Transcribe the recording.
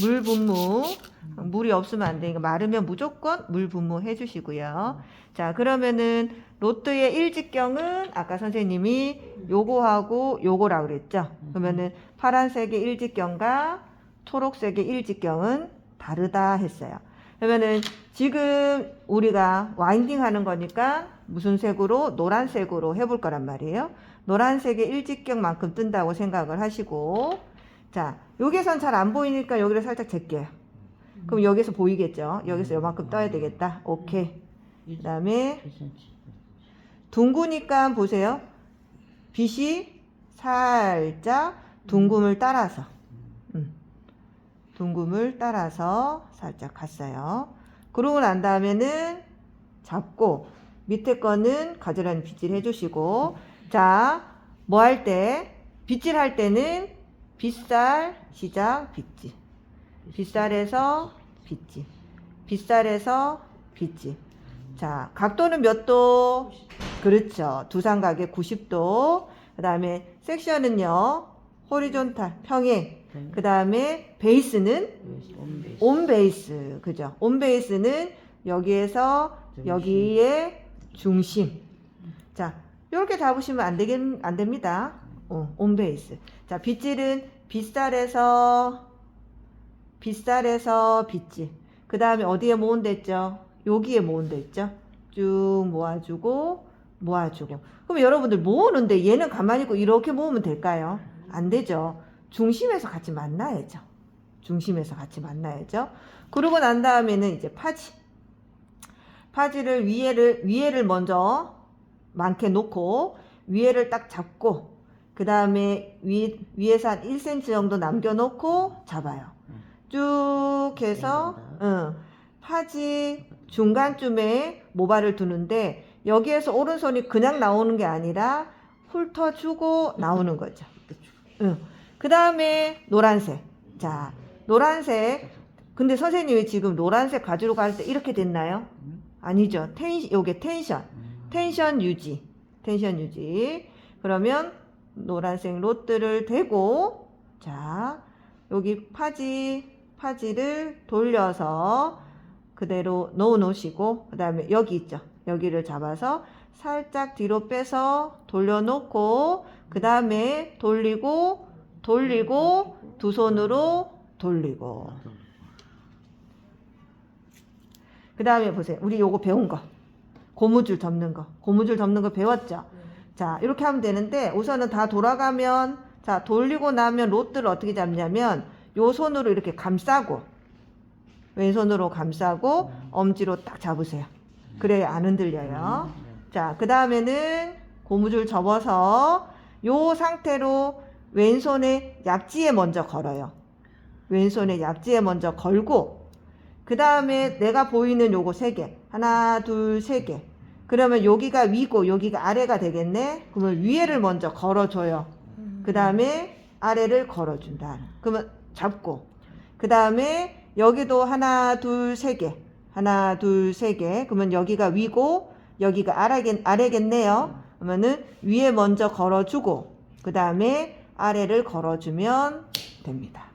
물 분무. 물이 없으면 안 되니까 마르면 무조건 물 분무 해주시고요. 자, 그러면은 로또의 일직경은 아까 선생님이 요거하고 요거라 그랬죠. 그러면은 파란색의 일직경과 초록색의 일직경은 다르다 했어요. 그러면은 지금 우리가 와인딩 하는 거니까 무슨 색으로 노란색으로 해볼 거란 말이에요. 노란색의 일직경만큼 뜬다고 생각을 하시고 자 여기선 잘 안 보이니까 여기를 살짝 제껴요. 그럼 여기서 보이겠죠? 여기서 요만큼 떠야 되겠다. 오케이. 그 다음에 둥그니까 보세요. 빛이 살짝 둥금을 따라서 음. 둥금을 따라서 살짝 갔어요. 그러고 난 다음에는 잡고 밑에 거는 가지런히 빗질 해주시고 자 뭐 할 때 빗질 할 때는 빗살 시작 빗질 빗살에서 빗질 빗살에서 빗질 자 각도는 몇 도? 그렇죠. 두상각의 90도. 그 다음에 섹션은요 호리존탈 평행. 그 다음에 베이스는 온 베이스. 그죠? 온 베이스는 여기에서 여기에 중심. 자 이렇게 잡으시면 안 되겠 안 됩니다 어, 온 베이스. 자 빗질은 빗살에서 빗살에서 빗질. 그 다음에 어디에 모은댔죠? 여기에 모은댔죠? 쭉 모아주고 모아주고. 그럼 여러분들 모으는데 얘는 가만히 있고 이렇게 모으면 될까요? 안 되죠. 중심에서 같이 만나야죠. 중심에서 같이 만나야죠. 그러고 난 다음에는 이제 파지. 파지를 위에를 위에를 먼저 많게 놓고 위에를 딱 잡고 그 다음에 위 위에서 한 1cm 정도 남겨놓고 잡아요. 쭉 해서 응, 파지 중간쯤에 모발을 두는데 여기에서 오른손이 그냥 나오는 게 아니라 훑어주고 나오는 거죠. 응. 그 다음에 노란색. 자, 노란색. 근데 선생님이 지금 노란색 가지러 갈 때 이렇게 됐나요? 아니죠. 텐, 요게 텐션. 텐션 유지. 텐션 유지. 그러면 노란색 로트를 대고, 자, 여기 파지, 파지를 돌려서 그대로 넣어 놓으시고, 그 다음에 여기 있죠. 여기를 잡아서 살짝 뒤로 빼서 돌려놓고, 그 다음에 돌리고, 돌리고, 두 손으로 돌리고. 그 다음에 보세요. 우리 요거 배운 거. 고무줄 접는 거. 고무줄 접는 거 배웠죠? 자, 이렇게 하면 되는데, 우선은 다 돌아가면, 자, 돌리고 나면 로트를 어떻게 잡냐면, 요 손으로 이렇게 감싸고, 왼손으로 감싸고, 엄지로 딱 잡으세요. 그래야 안 흔들려요. 자, 그 다음에는 고무줄 접어서, 요 상태로 왼손에 약지에 먼저 걸어요. 왼손에 약지에 먼저 걸고, 그 다음에 내가 보이는 요거 세 개. 하나, 둘, 세 개. 그러면 여기가 위고 여기가 아래가 되겠네? 그러면 위에를 먼저 걸어줘요. 그 다음에 아래를 걸어준다. 그러면 잡고. 그 다음에 여기도 하나, 둘, 세 개. 하나, 둘, 세 개. 그러면 여기가 위고 여기가 아래겠, 아래겠네요. 그러면은 위에 먼저 걸어주고 그 다음에 아래를 걸어주면 됩니다.